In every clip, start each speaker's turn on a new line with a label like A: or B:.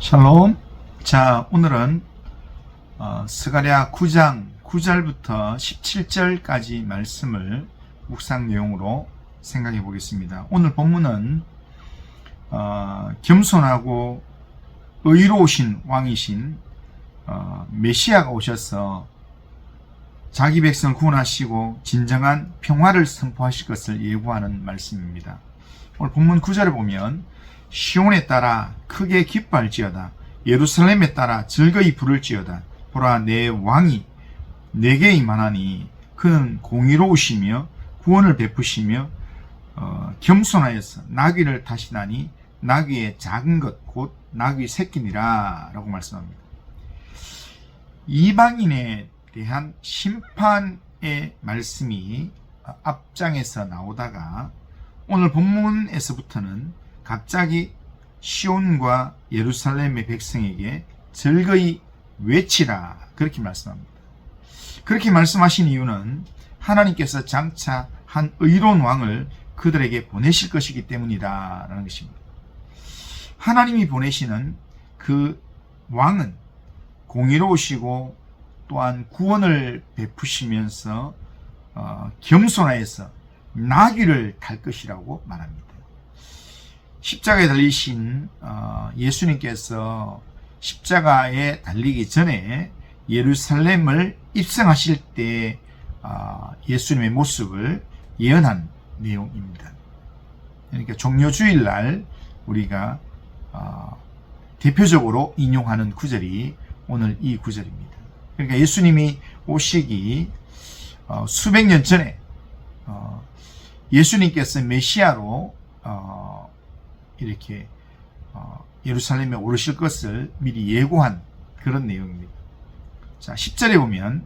A: 샬롬. 자, 오늘은 어, 스가랴 9장 9절부터 17절까지 말씀을 묵상 내용으로 생각해 보겠습니다. 오늘 본문은 어, 겸손하고 의로우신 왕이신 어, 메시아가 오셔서 자기 백성을 구원하시고 진정한 평화를 선포하실 것을 예고하는 말씀입니다. 오늘 본문 9절을 보면 시온에 따라 크게 기뻐할지어다 예루살렘에 따라 즐거이 부를지어다 보라 내 왕이 내게 임하나니 그는 공의로우시며 구원을 베푸시며 어, 겸손하여서 나귀를 타시나니 나귀의 작은 것 곧 나귀 새끼니라 라고 말씀합니다. 이방인에 대한 심판의 말씀이 앞장에서 나오다가 오늘 본문에서부터는 갑자기 시온과 예루살렘의 백성에게 즐거이 외치라 그렇게 말씀합니다. 그렇게 말씀하신 이유는 하나님께서 장차 한 의로운 왕을 그들에게 보내실 것이기 때문이다라는 것입니다. 하나님이 보내시는 그 왕은 공의로우시고 또한 구원을 베푸시면서 어, 겸손하여서 나귀를 탈 것이라고 말합니다. 십자가에 달리신 어, 예수님께서 십자가에 달리기 전에 예루살렘을 입성하실 때 어, 예수님의 모습을 예언한 내용입니다. 그러니까 종료주일날 우리가 어, 대표적으로 인용하는 구절이 오늘 이 구절입니다. 그러니까 예수님이 오시기 어, 수백 년 전에 어, 예수님께서 메시아로 어, 이렇게 어, 예루살렘에 오르실 것을 미리 예고한 그런 내용입니다. 자, 10절에 보면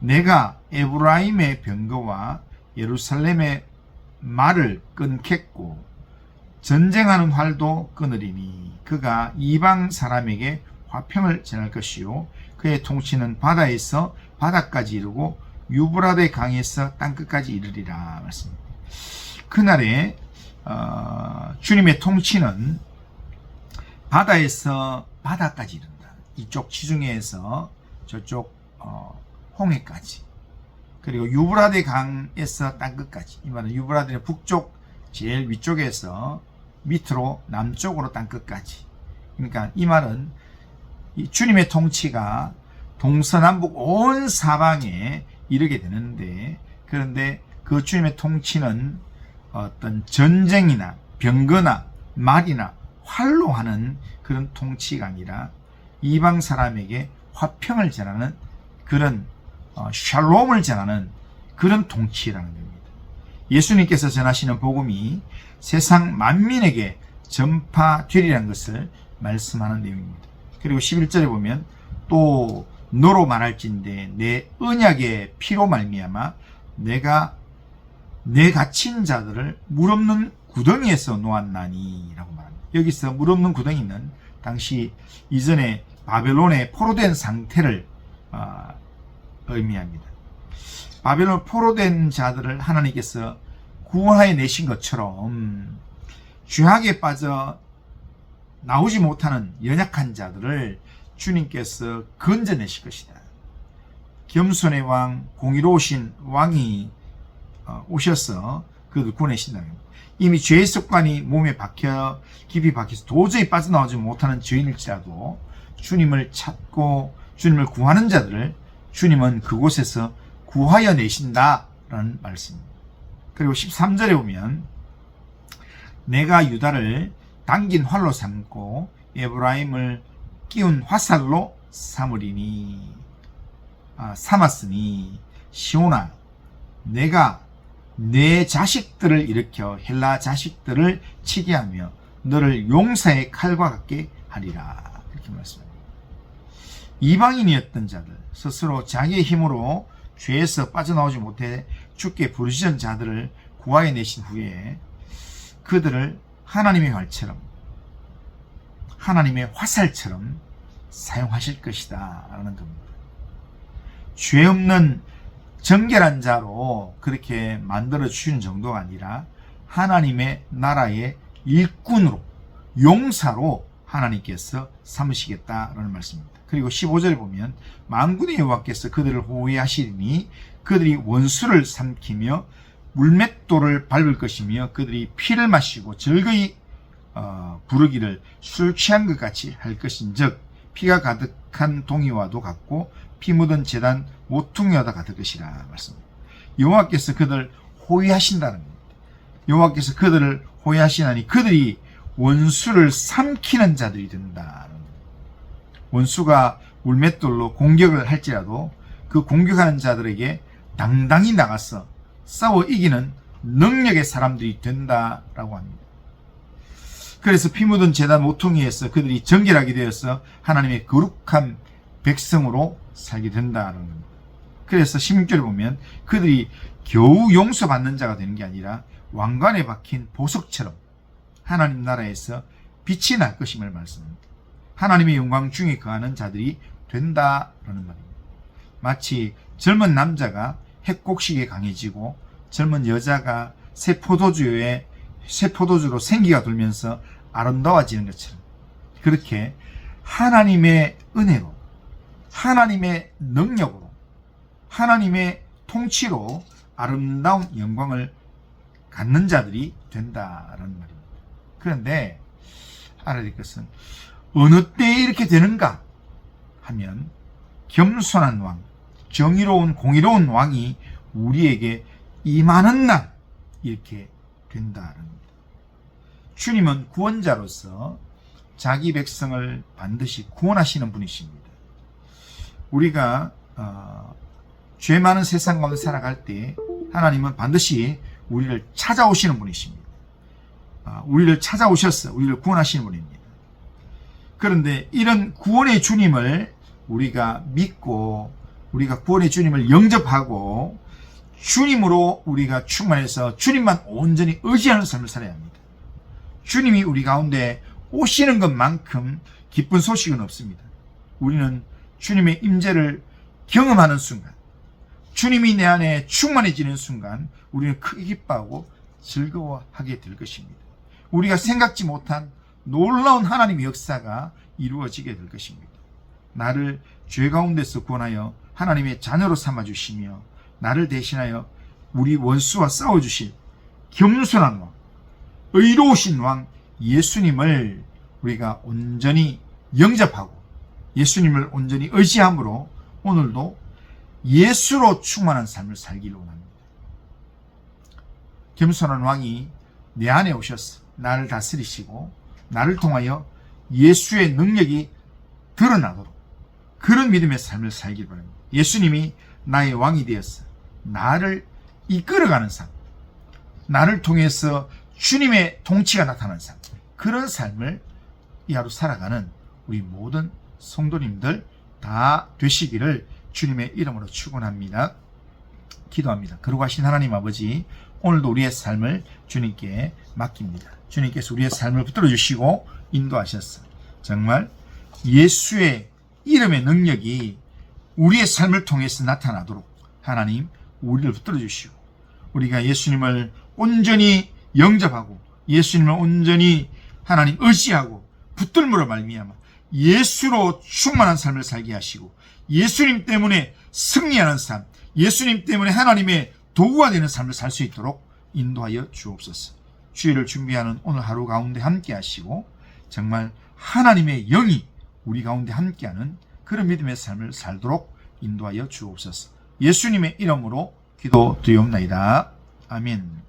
A: 내가 에브라임의 병거와 예루살렘의 말을 끊겠고 전쟁하는 활도 끊으리니 그가 이방 사람에게 화평을 전할 것이요 그의 통치는 바다에서 바다까지 이르고 유브라데 강에서 땅끝까지 이르리라 말씀입니다. 그날에 어, 주님의 통치는 바다에서 바다까지 이른다. 이쪽 지중해에서 저쪽 어, 홍해까지. 그리고 유브라데 강에서 땅끝까지. 이 말은 유브라데 북쪽 제일 위쪽에서 밑으로 남쪽으로 땅끝까지. 그러니까 이 말은 이 주님의 통치가 동서남북 온 사방에 이르게 되는데 그런데 그 주님의 통치는 어떤 전쟁이나 병거나 말이나 활로 하는 그런 통치가 아니라 이방 사람에게 화평을 전하는 그런 어, 샬롬을 전하는 그런 통치라는 겁니다. 예수님께서 전하시는 복음이 세상 만민에게 전파되리라는 것을 말씀하는 내용입니다. 그리고 11절에 보면 또 너로 말할진대 내 언약의 피로 말미암아 내가 내 갇힌 자들을 물 없는 구덩이에서 놓았나니 라고 말합니다. 여기서 물 없는 구덩이는 당시 이전에 바벨론에 포로된 상태를 어, 의미합니다. 바벨론 포로된 자들을 하나님께서 구원하여 내신 것처럼 죄악에 빠져 나오지 못하는 연약한 자들을 주님께서 건져내실 것이다. 겸손의 왕, 공의로우신 왕이 어, 오셔서 그들 구원하신다. 이미 죄의 습관이 몸에 박혀 깊이 박혀서 도저히 빠져나오지 못하는 죄인일지라도 주님을 찾고 주님을 구하는 자들을 주님은 그곳에서 구하여 내신다라는 말씀입니다. 그리고 13절에 보면 내가 유다를 당긴 활로 삼고 에브라임을 끼운 화살로 삼으리니 아, 삼았으니 시오나 내가 내 자식들을 일으켜 헬라 자식들을 치게 하며 너를 용사의 칼과 같게 하리라 그렇게 말씀합니다. 이방인이었던 자들 스스로 자기의 힘으로 죄에서 빠져나오지 못해 죽게 부르시던 자들을 구하여 내신 후에 그들을 하나님의 활처럼 하나님의 화살처럼 사용하실 것이다 라는 겁니다. 죄 없는 정결한 자로 그렇게 만들어 주신 정도가 아니라 하나님의 나라의 일꾼으로 용사로 하나님께서 삼으시겠다라는 말씀입니다. 그리고 15절에 보면 만군의 여호와께서 그들을 호위하시리니 그들이 원수를 삼키며 물맷돌을 밟을 것이며 그들이 피를 마시고 즐거이 어, 부르기를 술 취한 것 같이 할 것인즉 피가 가득한 동이와도 같고 피 묻은 재단 모퉁이와도 같을 것이라 말씀입니다. 여호와께서 그들 호위하신다는 겁니다. 여호와께서 그들을 호위하시나니 그들이 원수를 삼키는 자들이 된다. 원수가 물맷돌로 공격을 할지라도 그 공격하는 자들에게 당당히 나가서 싸워 이기는 능력의 사람들이 된다라고 합니다. 그래서 피 묻은 재단 모퉁이에서 그들이 정결하게 되어서 하나님의 거룩한 백성으로 살게 된다는 겁니다. 그래서 16절에 보면 그들이 겨우 용서받는 자가 되는 게 아니라 왕관에 박힌 보석처럼 하나님 나라에서 빛이 날 것임을 말씀합니다. 하나님의 영광 중에 거하는 자들이 된다라는 말입니다. 마치 젊은 남자가 핵곡식에 강해지고 젊은 여자가 새 포도주에 새 포도주로 생기가 돌면서 아름다워지는 것처럼 그렇게 하나님의 은혜로 하나님의 능력으로 하나님의 통치로 아름다운 영광을 갖는 자들이 된다라는 말입니다. 그런데 알아야 될 것은 어느 때에 이렇게 되는가 하면 겸손한 왕, 정의로운 공의로운 왕이 우리에게 임하는 날 이렇게 된다는 겁니다. 주님은 구원자로서 자기 백성을 반드시 구원하시는 분이십니다. 우리가 어, 죄 많은 세상 가운데 살아갈 때 하나님은 반드시 우리를 찾아오시는 분이십니다. 아, 우리를 찾아오셨어. 우리를 구원하시는 분입니다. 그런데 이런 구원의 주님을 우리가 믿고 우리가 구원의 주님을 영접하고 주님으로 우리가 충만해서 주님만 온전히 의지하는 삶을 살아야 합니다. 주님이 우리 가운데 오시는 것만큼 기쁜 소식은 없습니다. 우리는 주님의 임재를 경험하는 순간, 주님이 내 안에 충만해지는 순간 우리는 크게 기뻐하고 즐거워하게 될 것입니다. 우리가 생각지 못한 놀라운 하나님의 역사가 이루어지게 될 것입니다. 나를 죄 가운데서 구원하여 하나님의 자녀로 삼아 주시며 나를 대신하여 우리 원수와 싸워 주실 겸손한 왕, 의로우신 왕 예수님을 우리가 온전히 영접하고 예수님을 온전히 의지함으로 오늘도 예수로 충만한 삶을 살기를 원합니다. 겸손한 왕이 내 안에 오셔서 나를 다스리시고 나를 통하여 예수의 능력이 드러나도록 그런 믿음의 삶을 살길 바랍니다. 예수님이 나의 왕이 되어서 나를 이끌어가는 삶, 나를 통해서 주님의 통치가 나타나는 삶, 그런 삶을 이 하루 살아가는 우리 모든 성도님들 다 되시기를 주님의 이름으로 축원합니다. 기도합니다. 거룩하신 하나님 아버지, 오늘도 우리의 삶을 주님께 맡깁니다. 주님께서 우리의 삶을 붙들어 주시고 인도하셨어. 정말 예수의 이름의 능력이 우리의 삶을 통해서 나타나도록 하나님 우리를 붙들어 주시고 우리가 예수님을 온전히 영접하고 예수님을 온전히 하나님 의지하고 붙들므로 말미암아 예수로 충만한 삶을 살게 하시고 예수님 때문에 승리하는 삶, 예수님 때문에 하나님의 도구가 되는 삶을 살 수 있도록 인도하여 주옵소서. 주일을 준비하는 오늘 하루 가운데 함께 하시고 정말 하나님의 영이 우리 가운데 함께하는 그런 믿음의 삶을 살도록 인도하여 주옵소서. 예수님의 이름으로 기도드리옵나이다. 아멘.